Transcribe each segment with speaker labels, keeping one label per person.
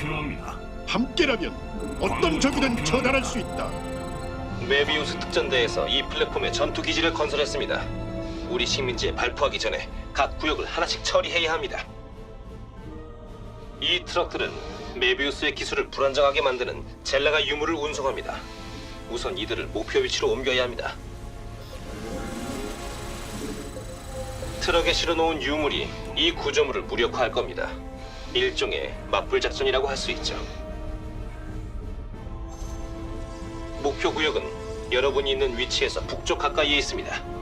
Speaker 1: 필요합니다.
Speaker 2: 함께라면 어떤 적이든 처단할 수 있다.
Speaker 3: 메비우스 특전대에서 이 플랫폼에 전투 기지를 건설했습니다. 우리 식민지에 발포하기 전에 각 구역을 하나씩 처리해야 합니다. 이 트럭들은 메비우스의 기술을 불안정하게 만드는 젤라가 유물을 운송합니다. 우선 이들을 목표 위치로 옮겨야 합니다. 트럭에 실어놓은 유물이 이 구조물을 무력화할 겁니다. 일종의 맞불 작전이라고 할 수 있죠. 목표 구역은 여러분이 있는 위치에서 북쪽 가까이에 있습니다.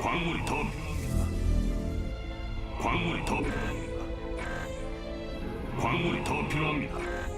Speaker 1: 광물이 더. 광물이 더. 광물이 더 필요합니다.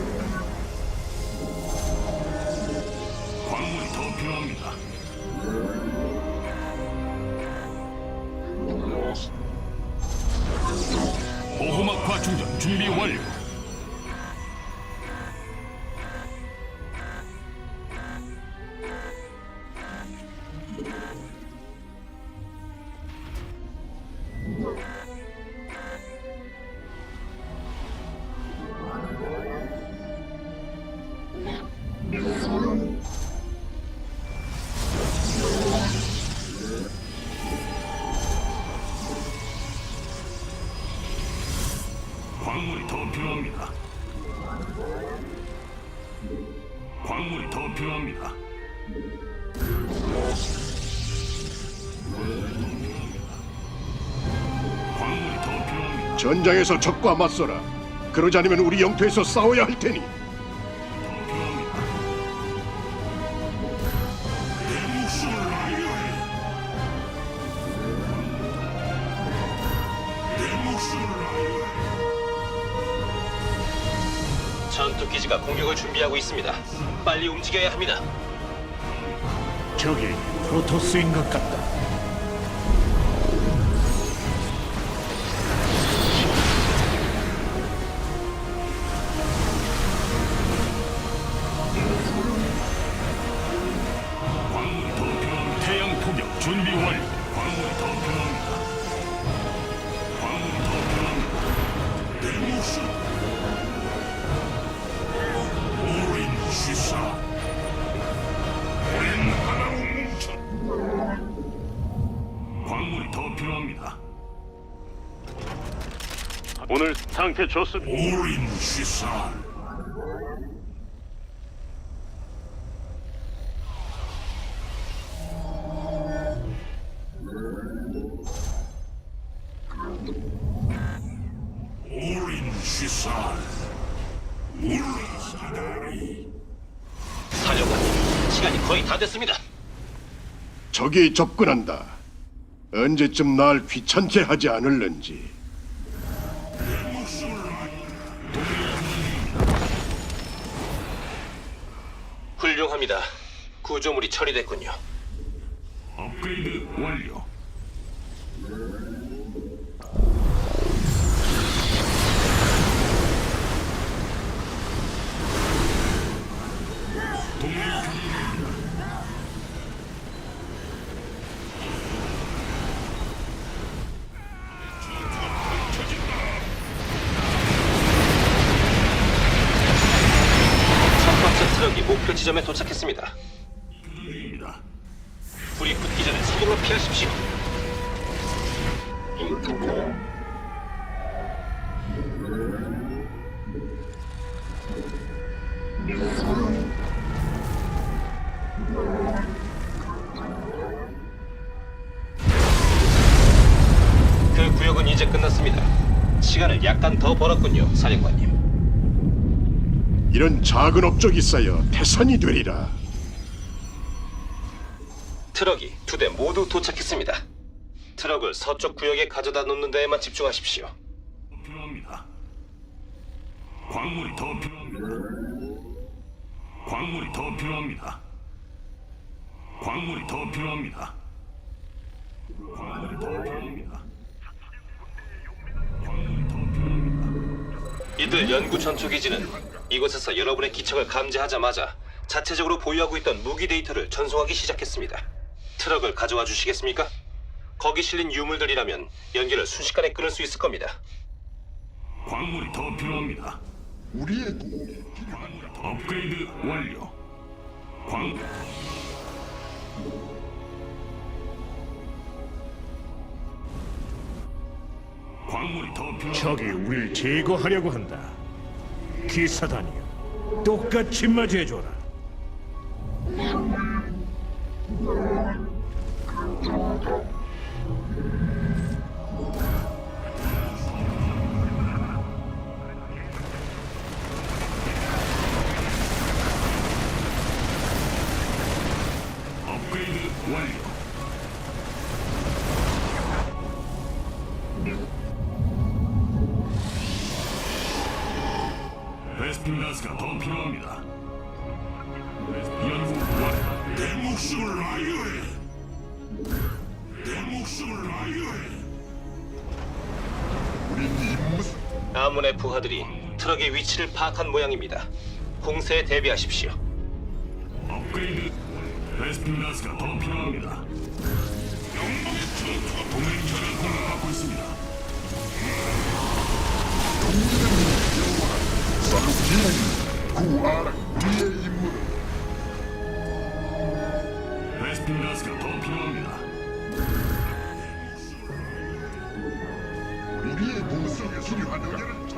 Speaker 2: 전장에서 적과 맞서라. 그러지 않으면 우리 영토에서 싸워야 할 테니.
Speaker 3: 전투 기지가 공격을 준비하고 있습니다. 빨리 움직여야 합니다.
Speaker 4: 저기 프로토스인 것 같다.
Speaker 5: 상태 좋습니다.
Speaker 1: 오린 시사. 오린 시사. 물러서다리.
Speaker 3: 사령관님, 시간이 거의 다 됐습니다.
Speaker 2: 적이 접근한다. 언제쯤 날 귀찮게 하지 않을는지.
Speaker 3: 훌륭합니다. 구조물이 처리됐군요.
Speaker 1: 업그레이드 완료.
Speaker 3: 목표 지점에 도착했습니다.
Speaker 1: 입니다.
Speaker 3: 불이 붙기 전에 서둘러 피하십시오. 그 구역은 이제 끝났습니다. 시간을 약간 더 벌었군요, 사령관님.
Speaker 6: 이런 작은 업적이 쌓여 태산이 되리라.
Speaker 3: 트럭이 두 대 모두 도착했습니다. 트럭을 서쪽 구역에 가져다 놓는 데에만 집중하십시오.
Speaker 1: 필요합니다. 광물이 더 필요합니다. 광물이 더 필요합니다. 광물이 더 필요합니다. 광물이 더 필요합니다. 광물이 더 필요합니다.
Speaker 3: 이들 연구 전투 기지는 이곳에서 여러분의 기척을 감지하자마자 자체적으로 보유하고 있던 무기 데이터를 전송하기 시작했습니다. 트럭을 가져와 주시겠습니까? 거기 실린 유물들이라면 연기를 순식간에 끊을 수 있을 겁니다.
Speaker 1: 광물이 더 필요합니다.
Speaker 6: 우리의 도움이.
Speaker 1: 업그레이드 완료. 광 광물이 더 필요.
Speaker 4: 적이 우리를 제거하려고 한다. 기사단이여, 똑같이 맞이해줘라.
Speaker 1: 가스가 더 필요합니다. 연구 완료. 내 목숨을 라이어해. 내 목숨을 라이어해.
Speaker 3: 아문의 부하들이 트럭의 위치를 파악한 모양입니다. 공세에 대비하십시오.
Speaker 1: 업그레이드. 베스핀 가스가 더 필요합니다. 영광의 전투가 동맹전을 공격받고 있습니다. 베스핀 가스가 더 필요합니다.
Speaker 6: 우리의 동성에 필요한 여기를 찾.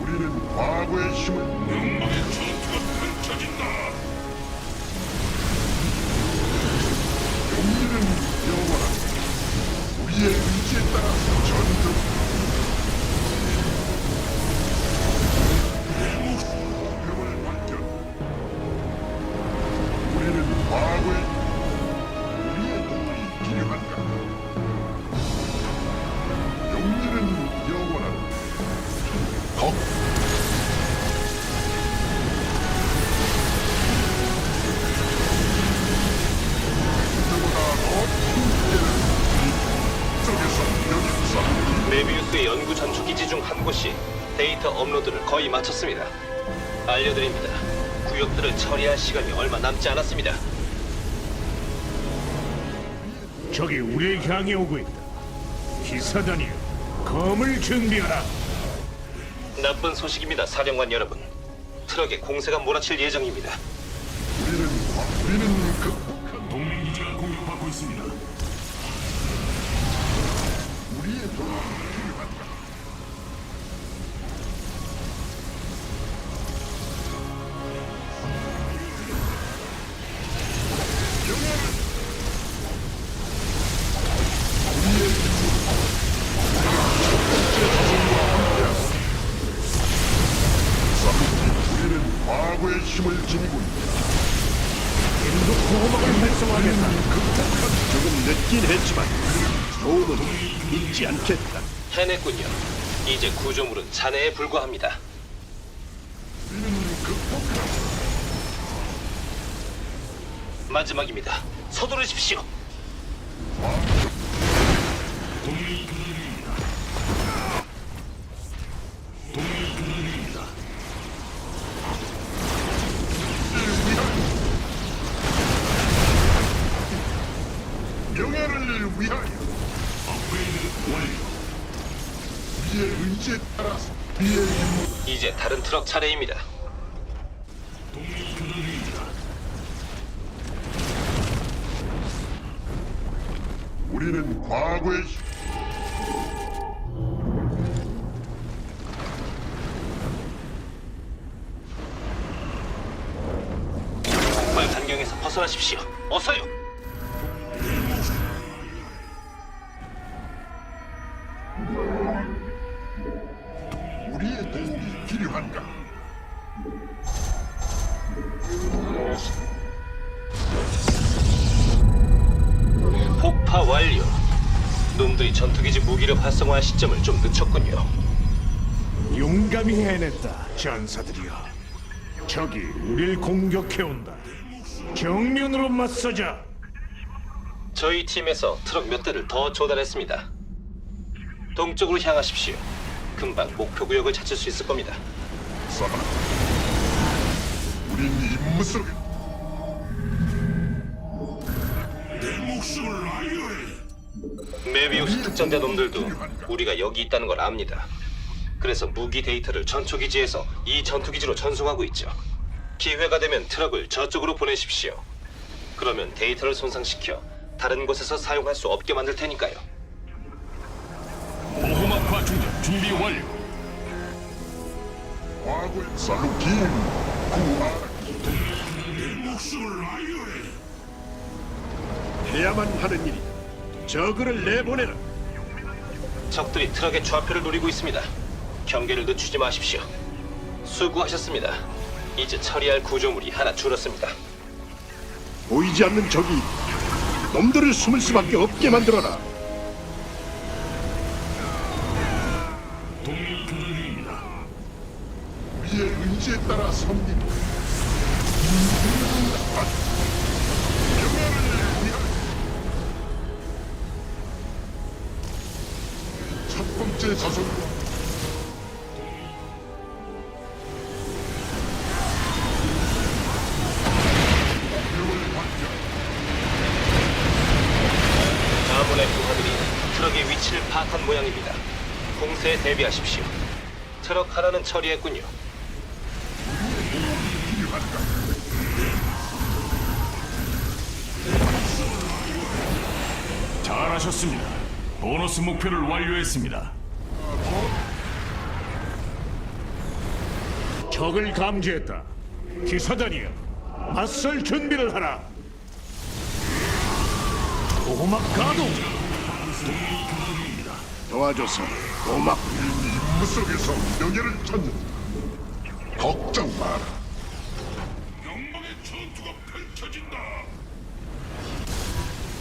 Speaker 6: 우리는 과거의 힘을
Speaker 1: 영광의
Speaker 3: 마쳤습니다. 알려드립니다. 구역들을 처리할 시간이 얼마 남지 않았습니다.
Speaker 4: 적이 우리를 향해 오고 있다. 기사단이여, 검을 준비하라.
Speaker 3: 나쁜 소식입니다, 사령관 여러분. 트럭에 공세가 몰아칠 예정입니다.
Speaker 6: 우리는
Speaker 3: 이제 구조물은 잔해에 불과합니다. 마지막입니다. 서두르십시오.
Speaker 1: 동맹이
Speaker 3: 이제 다른 트럭 차례입니다.
Speaker 6: 우리는 과거의 폭발 반경에서
Speaker 3: 벗어나십시오. 어서요. 놈들이 전투기지 무기를 활성화할 시점을 좀 늦췄군요.
Speaker 4: 용감히 해냈다, 전사들이여. 적이 우릴 공격해온다. 정면으로 맞서자.
Speaker 3: 저희 팀에서 트럭 몇 대를 더 조달했습니다. 동쪽으로 향하십시오. 금방 목표 구역을 찾을 수 있을 겁니다.
Speaker 6: 사나. 우린 임무 속
Speaker 3: 특전대 놈들도 우리가 여기 있다는 걸 압니다. 그래서 무기 데이터를 전초기지에서 이 전투기지로 전송하고 있죠. 기회가 되면 트럭을 저쪽으로 보내십시오. 그러면 데이터를 손상시켜 다른 곳에서 사용할 수 없게 만들 테니까요.
Speaker 1: 보호막 과충전 준비 완료.
Speaker 6: 과거의 살루킨 구하. 내 목숨을 아유해.
Speaker 2: 해야만 하는 일이 저그를 내보내라
Speaker 3: 적들이 트럭의 좌표를 노리고 있습니다. 경계를 늦추지 마십시오. 수고하셨습니다. 이제 처리할 구조물이 하나 줄었습니다.
Speaker 2: 보이지 않는 적이 있다. 놈들을 숨을 수밖에 없게 만들어라
Speaker 6: 우리의 의지에 따라. 평 첫 번째 자손
Speaker 3: 아문의 부하들이 트럭의 위치를 파악한 모양입니다. 공세에 대비하십시오. 트럭 하나는 처리했군요.
Speaker 1: 잘하셨습니다. 보너스 목표를 완료했습니다.
Speaker 4: 적을 감지했다. 기사단이여, 맞설 준비를 하라. 보호막 가동.
Speaker 2: 도와줘서 고맙다
Speaker 6: 임무 속에서 명예를 찾는 걱정 마라. 영광의 전투가 펼쳐진다.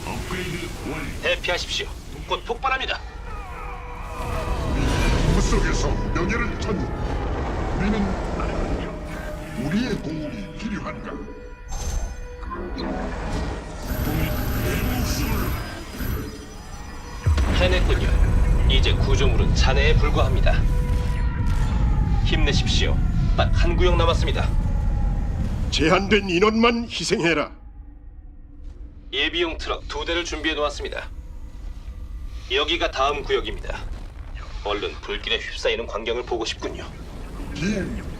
Speaker 1: 업그레이드 완료.
Speaker 3: 대피하십시오. 곧 폭발합니다.
Speaker 6: 임무 속에서 명예를 찾는 우리는 우리의 도움이 필요한가?
Speaker 3: 해냈군요. 이제 구조물은 잔해에 불과합니다. 힘내십시오. 딱 한 구역 남았습니다.
Speaker 2: 제한된 인원만 희생해라
Speaker 3: 예비용 트럭 두 대를 준비해 놓았습니다. 여기가 다음 구역입니다. 얼른 불길에 휩싸이는 광경을 보고 싶군요.
Speaker 6: 김.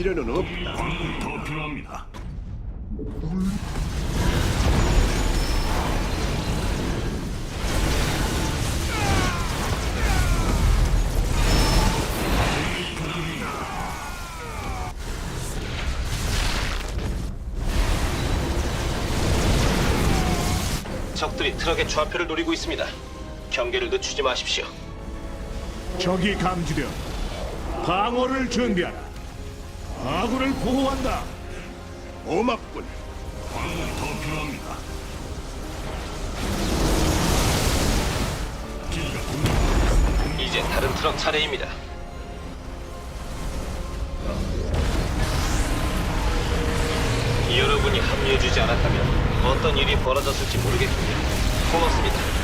Speaker 2: 필요는 없다
Speaker 1: 광물이 더 필요합니다.
Speaker 3: 적들이 트럭의 좌표를 노리고 있습니다. 경계를 늦추지 마십시오.
Speaker 4: 적이 감지되어 방어를 준비하라. 아군을 보호한다.
Speaker 2: 고맙군
Speaker 1: 광물이 더 필요합니다. 기가 공
Speaker 3: 이제 다른 트럭 차례입니다. 여러분이 합류해주지 않았다면 어떤 일이 벌어졌을지 모르겠군요. 고맙습니다.